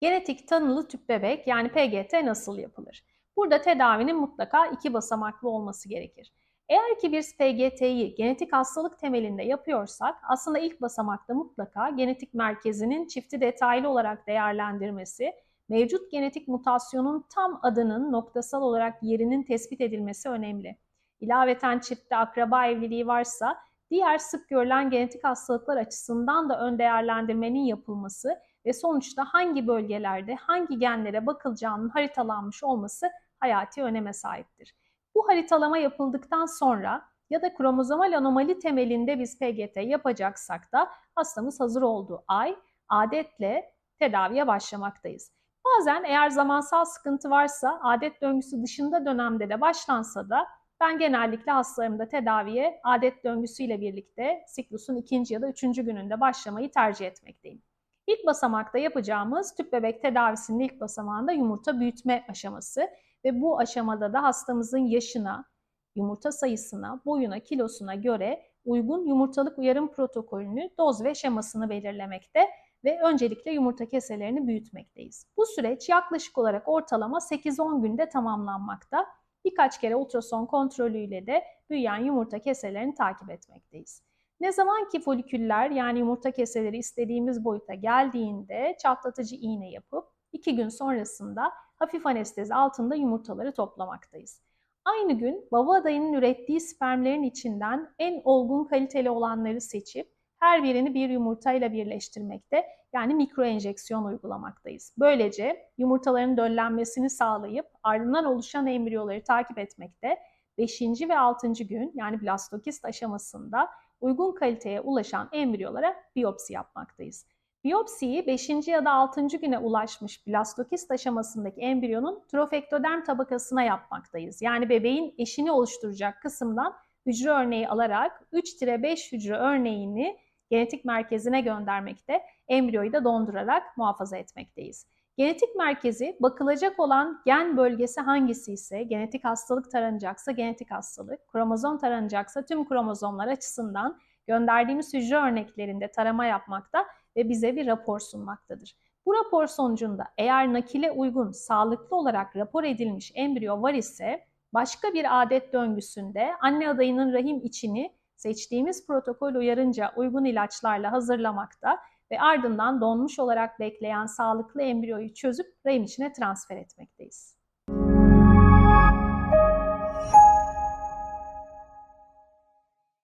Genetik tanılı tüp bebek yani PGT nasıl yapılır? Burada tedavinin mutlaka iki basamaklı olması gerekir. Eğer ki biz PGT'yi genetik hastalık temelinde yapıyorsak aslında ilk basamakta mutlaka genetik merkezinin çifti detaylı olarak değerlendirmesi, mevcut genetik mutasyonun tam adının noktasal olarak yerinin tespit edilmesi önemli. İlaveten çiftte akraba evliliği varsa diğer sık görülen genetik hastalıklar açısından da ön değerlendirmenin yapılması ve sonuçta hangi bölgelerde hangi genlere bakılacağının haritalanmış olması hayati öneme sahiptir. Bu haritalama yapıldıktan sonra ya da kromozomal anomali temelinde biz PGT yapacaksak da hastamız hazır olduğu ay adetle tedaviye başlamaktayız. Bazen eğer zamansal sıkıntı varsa adet döngüsü dışında dönemde de başlansa da ben genellikle hastalarımda tedaviye adet döngüsüyle birlikte siklusun ikinci ya da üçüncü gününde başlamayı tercih etmekteyim. İlk basamakta yapacağımız tüp bebek tedavisinin ilk basamağında yumurta büyütme aşaması ve bu aşamada da hastamızın yaşına, yumurta sayısına, boyuna, kilosuna göre uygun yumurtalık uyarım protokolünü, doz ve şemasını belirlemekte ve öncelikle yumurta keselerini büyütmekteyiz. Bu süreç yaklaşık olarak ortalama 8-10 günde tamamlanmakta. Birkaç kere ultrason kontrolüyle de büyüyen yumurta keselerini takip etmekteyiz. Ne zaman ki foliküller yani yumurta keseleri istediğimiz boyuta geldiğinde çatlatıcı iğne yapıp 2 gün sonrasında hafif anestezi altında yumurtaları toplamaktayız. Aynı gün baba adayının ürettiği spermlerin içinden en olgun kaliteli olanları seçip her birini bir yumurtayla birleştirmekte yani mikro enjeksiyon uygulamaktayız. Böylece yumurtaların döllenmesini sağlayıp ardından oluşan embriyoları takip etmekte 5. ve 6. gün yani blastokist aşamasında uygun kaliteye ulaşan embriyolara biyopsi yapmaktayız. Biyopsiyi 5. ya da 6. güne ulaşmış blastokist aşamasındaki embriyonun trofektoderm tabakasına yapmaktayız. Yani bebeğin eşini oluşturacak kısımdan hücre örneği alarak 3-5 hücre örneğini genetik merkezine göndermekte, embriyoyu da dondurarak muhafaza etmekteyiz. Genetik merkezi bakılacak olan gen bölgesi hangisi ise, genetik hastalık taranacaksa genetik hastalık, kromozom taranacaksa tüm kromozomlar açısından gönderdiğimiz hücre örneklerinde tarama yapmakta ve bize bir rapor sunmaktadır. Bu rapor sonucunda eğer nakile uygun, sağlıklı olarak rapor edilmiş embriyo var ise başka bir adet döngüsünde anne adayının rahim içini seçtiğimiz protokol uyarınca uygun ilaçlarla hazırlamakta ve ardından donmuş olarak bekleyen sağlıklı embriyoyu çözüp rahim içine transfer etmekteyiz.